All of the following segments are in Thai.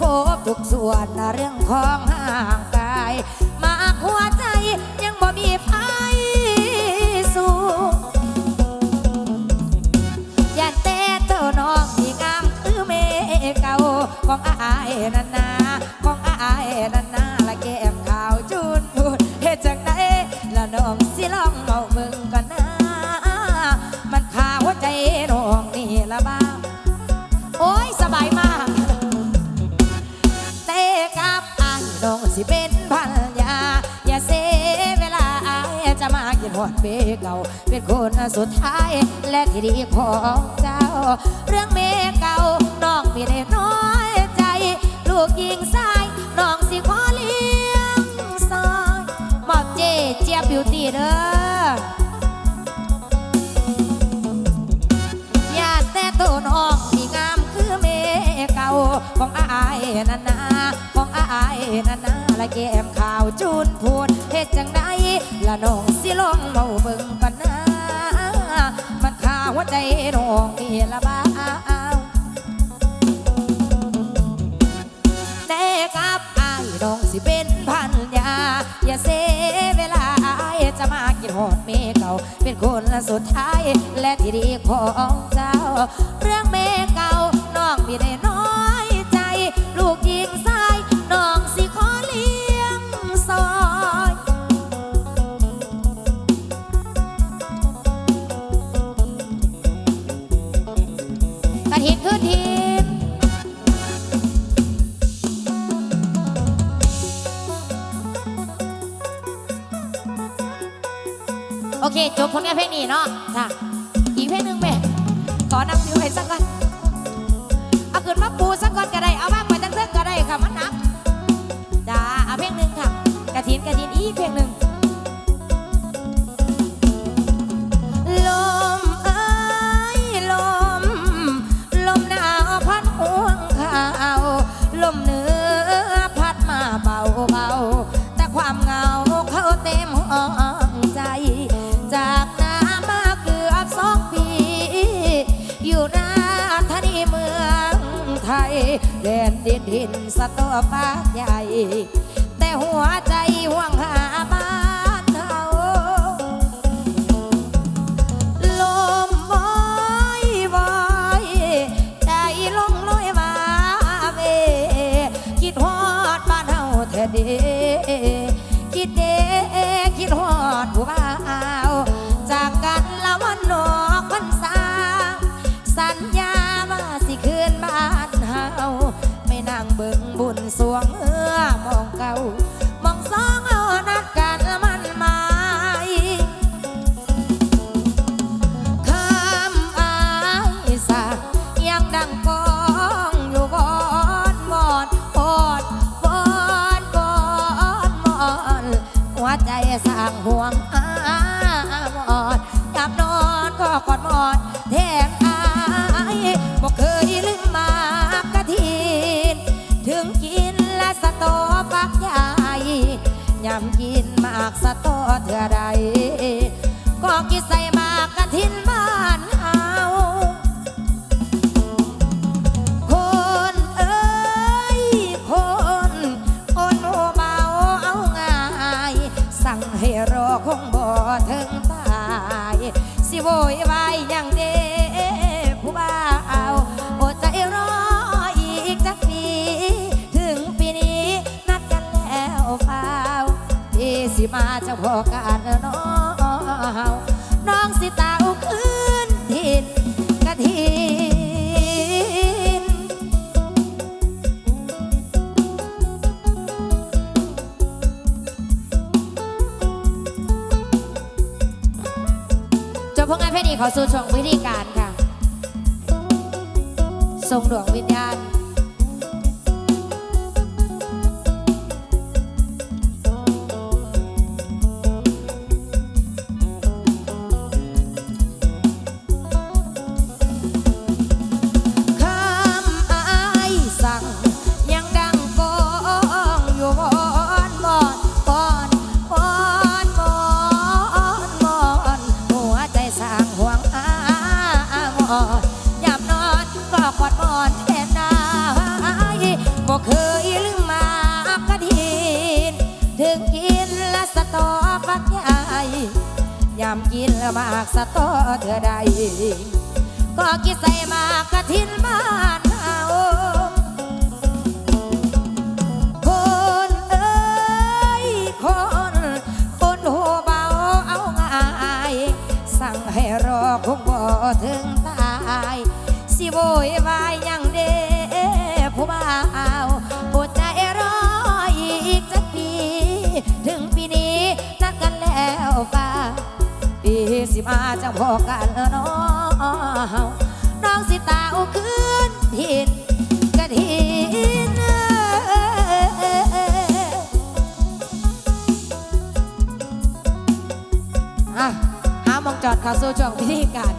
ครบทุกส่วนเรื่องของ จะมากินหอดเบเก่า เป็นคนสุดท้าย และที่ดีของเจ้า เรื่องเมเก่าน้องไม่ได้น้อยใจ ลูกยิงซ้าย ของอายนันาของอายนันาละแก้มขาวจูนพูดเฮ็ดจังไดละน้องสิลองเมาเบิ่งปันนามันข่าหัวใจน้องนี่ละบ้าแต่กับอายน้องสิเป็นพันยาอย่าเสียเวลาอายจะมากินหอดเมเก่าเป็นคนสุดท้ายและที่ดีของเจ้าเรื่องเม อเค จบผลงานเพลงนี้เนาะจ้ะอีกเพลงหนึ่งแม่ขอนำฟิวให้สักก่อนเอาขึ้นมาปูสักก่อนก็ได้ เอาบ้างไปตั้งเรื่องก็ได้ค่ะมันหนักจ้าเอาเพลงหนึ่งค่ะกระถินกระถินอีกเพลงหนึ่ง ไทยแดนดินหินสะตอฟ้าใหญ่ แต่หัวใจห่วงหา สร้างห่วงอามอนยากนอนก็กอดหมอดแทนอายบอกเคยลืมมากระทิน ถึงกินและสะตอปักใหญ่ยำกินมากสะตอเถื่อใดก็กินใส่มากกระทินบ้าน ถึงตาย สิโวยวายอย่างเดผู้บ่าวอดใจรออีกสักปีถึงปีนี้นัดกันแล้วเปล่าที่สิมาจะพอกัน พงานเพลงนี้ขอสู่ช่วงวิธีการค่ะ ทรงดวงวิญญาณ อนแค่นายบ่เคยลืมมากระดินถึงกินละสตอปักใหญ่ยามกินละมากสตอเธอใด ก็กินใส่มากระทินบ้านเฮาคนเอ้ยคน คนโหเบาเอางสั่งให้รอคงบ่ถึงตาย สิโวยวายยังเด้ผู้บ่าวอดใจรออีกสักปี ถึงปีนี้นัดกันแล้วฟ้าปีสิมาจังพอกันแล้วน้องน้องสิตาเอาคืนทินกะทินอะหามองจอดเข้าสู่ช่วงพิธีการ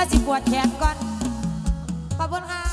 แล้วสิปวดแขนก่อน ขอบคุณค่ะ